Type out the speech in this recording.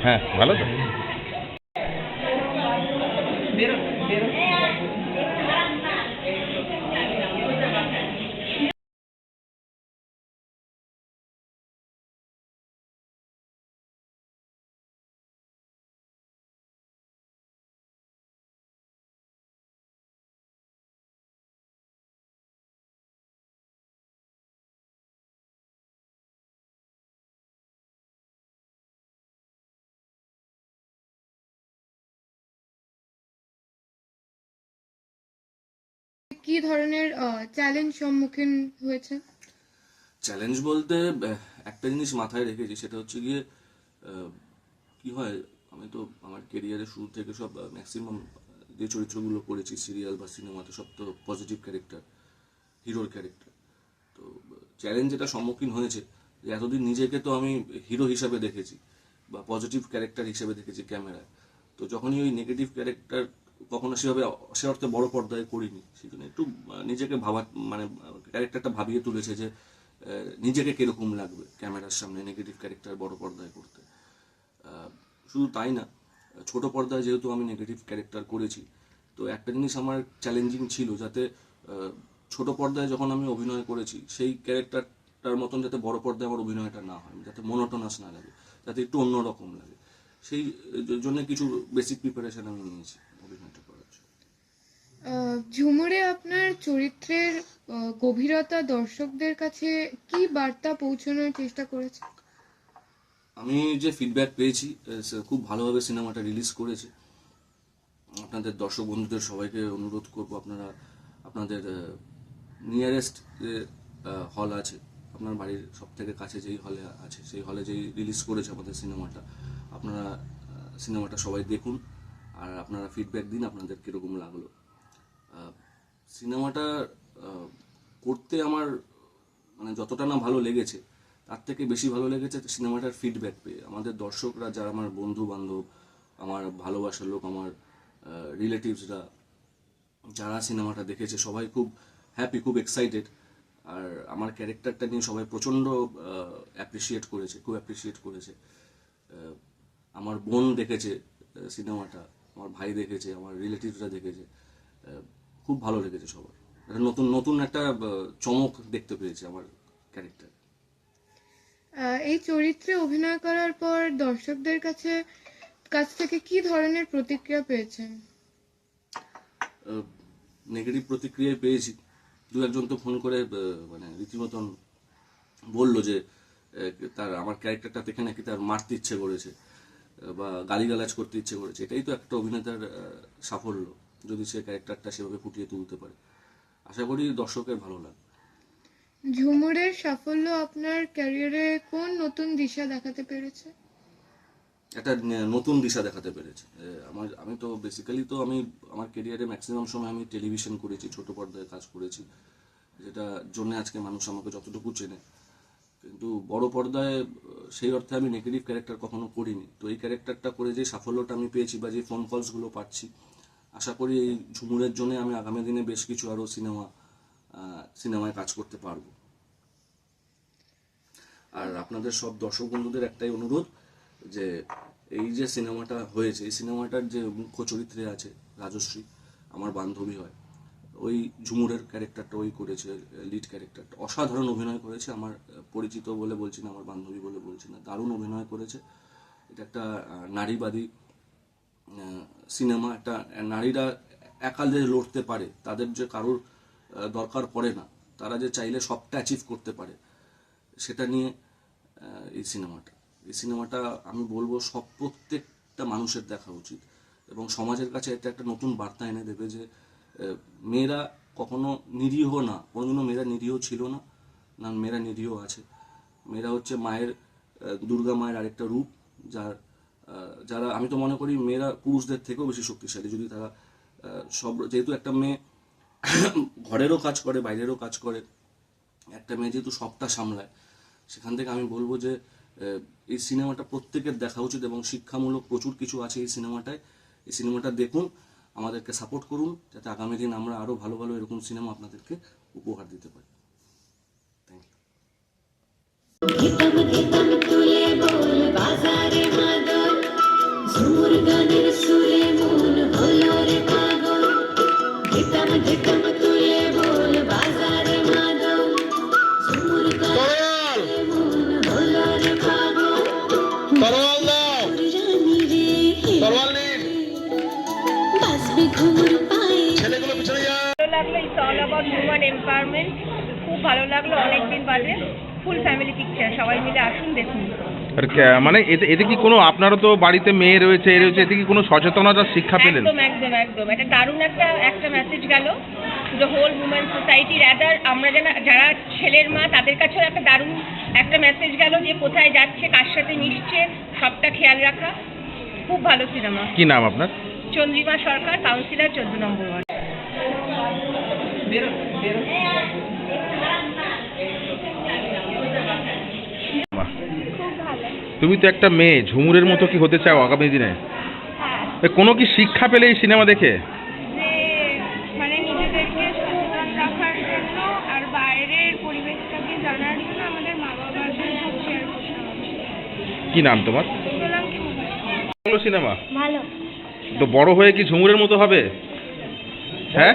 হ্যাঁ ভালো তো। কি ধরনের চ্যালেঞ্জ সম্মুখীন হয়েছে? চ্যালেঞ্জ বলতে একটা জিনিস মাথায় রেখেছি, সেটা হচ্ছে গিয়ে কি হয়, আমি তো আমার কেরিয়ারের শুরু থেকে সব ম্যাক্সিমাম যে চরিত্রগুলো করেছি সিরিয়াল বা সিনেমাতে সব তো পজিটিভ ক্যারেক্টার হিরোর ক্যারেক্টার তো চ্যালেঞ্জ যেটা সম্মুখীন হয়েছে, যে এতদিন নিজেকে তো আমি হিরো হিসাবে দেখেছি, বা পজিটিভ ক্যারেক্টার হিসেবে দেখেছি ক্যামেরায় তো যখনই ওই নেগেটিভ ক্যারেক্টার কখনো সেভাবে সে অর্থে বড় পর্দায় করিনি সেই জন্য একটু নিজেকে ভাবা মানে ক্যারেক্টারটা ভাবিয়ে তুলেছে যে নিজেকে কীরকম লাগবে ক্যামেরার সামনে নেগেটিভ ক্যারেক্টার বড় পর্দায় করতে। শুধু তাই না, ছোট পর্দায় যেহেতু আমি নেগেটিভ ক্যারেক্টার করেছি, তো একটা জিনিস আমার চ্যালেঞ্জিং ছিল যাতে ছোট পর্দায় যখন আমি অভিনয় করেছি, সেই ক্যারেক্টারটার মতন যাতে বড় পর্দায় আমার অভিনয়টা না হয়, যাতে মনোটনাস না লাগে, যাতে একটু অন্যরকম লাগে। সেই জন্য কিছু বেসিক প্রিপারেশন আমি নিয়েছি। অভিনয়টা ঝুমুরে আপনার চরিত্রের গভীরতা দর্শকদের কাছে কি বার্তা পৌঁছানোর চেষ্টা করেছে? আমি যে ফিডব্যাক পেয়েছি খুব ভালোভাবে সিনেমাটা রিলিজ করেছে। আপনাদের দর্শক বন্ধুদের সবাইকে অনুরোধ করব আপনারা আপনাদের নিয়ারেস্ট যে হল আছে আপনার বাড়ির সব থেকে কাছে যেই হলে আছে সেই হলে যেই রিলিজ করেছে আমাদের সিনেমাটা আপনারা সিনেমাটা সবাই দেখুন। আর আপনারা ফিডব্যাক দিন আপনাদের কীরকম লাগল। সিনেমাটা করতে আমার মানে যতটা না ভালো লেগেছে, তার থেকে বেশি ভালো লেগেছে সিনেমাটার ফিডব্যাক পেয়ে। আমাদের দর্শকরা যারা আমার বন্ধু বান্ধব আমার ভালোবাসার লোক, আমার রিলেটিভসরা যারা সিনেমাটা দেখেছে, সবাই খুব হ্যাপি খুব এক্সাইটেড আর আমার ক্যারেক্টারটা নিয়ে সবাই প্রচণ্ড অ্যাপ্রিসিয়েট করেছে, খুব অ্যাপ্রিসিয়েট করেছে। আমার বোন দেখেছে সিনেমাটা। আমার ভাই দেখেছে আমার রিলেটিভসরা দেখেছে খুব ভালো লেগেছে সবার। একটা নতুন নতুন একটা চমক দেখতে পেয়েছে আমার ক্যারেক্টার এই চরিত্রে অভিনয় করার পর দর্শকদের কাছে কাছ থেকে কি ধরনের প্রতিক্রিয়া পেয়েছেন? নেগেটিভ প্রতিক্রিয়া পেয়েছি। দু একজন তো ফোন করে মানে রীতিমতন বলল যে তার আমার ক্যারেক্টারটা দেখে নাকি তার মারতে ইচ্ছে করেছে। বা গালিগালাজ করতে ইচ্ছে করেছে। এটাই তো একটা অভিনেতার সাফল্য যদি সে ক্যারেক্টারটা সেভাবে ফুটিয়ে তুলতে পারে। আশা করি দর্শকের ভালো লাগবে। ঝুমুরের সাফল্য আপনার ক্যারিয়ারে কোন নতুন দিশা দেখাতে পেরেছে? একটা নতুন দিশা দেখাতে পেরেছে। আমার আমি তো বেসিক্যালি তো আমি আমার কেরিয়ারে ম্যাক্সিমাম সময় আমি টেলিভিশন করেছি ছোট পর্দায় কাজ করেছি। যেটা জন্য আজকে মানুষ আমাকে যতটুকু চেনে কিন্তু বড় পর্দায় সেই অর্থে আমি নেগেটিভ ক্যারেক্টার কখনো করিনি। তো এই ক্যারেক্টারটা করে যে সাফল্যটা আমি পেয়েছি বা যে ফোন কলসগুলো পাচ্ছি, আশা করি এই ঝুমুরের জন্য আমি আগামী দিনে বেশ কিছু আরও সিনেমা সিনেমায় কাজ করতে পারব। আর আপনাদের সব দর্শক বন্ধুদের একটাই অনুরোধ যে, এই যে সিনেমাটা হয়েছে, এই সিনেমাটার যে মুখ্য চরিত্রে আছে রাজশ্রী, আমার বান্ধবী হয়। ওই ঝুমুরের ক্যারেক্টারটা, ওই করেছে লিড ক্যারেক্টারটা। অসাধারণ অভিনয় করেছে আমার, পরিচিত বলে বলছি না, আমার বান্ধবী বলে বলছি না, দারুণ অভিনয় করেছে। এটা একটা নারীবাদী সিনেমা একটা নারীরা একা যে লড়তে পারে, তাদের যে কারোর দরকার পড়ে না, তারা যে চাইলে সবটা অ্যাচিভ করতে পারে, সেটা নিয়ে এই সিনেমাটা এই সিনেমাটা আমি বলব সব প্রত্যেকটা মানুষের দেখা উচিত। এবং সমাজের কাছে এটা একটা নতুন বার্তা এনে দেবে যে মেয়েরা কখনো নিরীহ না, কোনোদিনও মেয়েরা নিরীহ ছিল না না, মেয়েরা নিরীহ আছে। মেয়েরা হচ্ছে মায়ের দুর্গা মায়ের আরেকটা রূপ, যার যারা, আমি তো মনে করি মেয়েরা পুরুষদের থেকেও বেশি শক্তিশালী। যদি তারা সব, যেহেতু একটা মেয়ে ঘরেরও কাজ করে, বাইরেরও কাজ করে, একটা মেয়ে যেহেতু সবটা সামলায়, সেখান থেকে আমি বলব যে এই সিনেমাটা প্রত্যেকের দেখা উচিত এবং শিক্ষামূলক প্রচুর কিছু আছে এই সিনেমাটায়। এই সিনেমাটা দেখুন আমাদেরকে সাপোর্ট করুন যাতে আগামী দিন আমরা আরও ভালো ভালো এরকম সিনেমা আপনাদেরকে উপহার দিতে পারি। Thank you all about empowerment খুব ভালো লাগল অনেকদিন বাদে ফুল ফ্যামিলি পিকচার সবাই মিলে আসুন দেখুন। আর কে- মানে এতে এতে কি কোনো আপনারও তো বাড়িতে মেয়ে রয়েছে এ রয়েছে এতে কি কোনো সচেতনতার শিক্ষা পেলেন? একদম একদম একদম। এটা দারুণ একটা একটা মেসেজ গেল the whole women society rather আমরা যারা যারা ছেলের মা তাদের কাছেও একটা দারুণ একটা মেসেজ গেল যে কোথায় যাচ্ছে কার সাথে মিশছে সবটা খেয়াল রাখা। খুব ভালো সিনেমা কি নাম আপনার? চন্দ্রিমা সরকার কাউন্সিলর চোদ্দ নম্বর ওয়ার্ড। তুমি তো একটা মেয়ে ঝুমুরের মতো কি হতে চাও আগামী দিনে? এ, কোনো কি শিক্ষা পেলে এই সিনেমা দেখে? মানে কি নাম তোমার? ভালো সিনেমা? ভালো। তো বড় হয়ে কি ঝুমুরের মতো হবে? হ্যাঁ?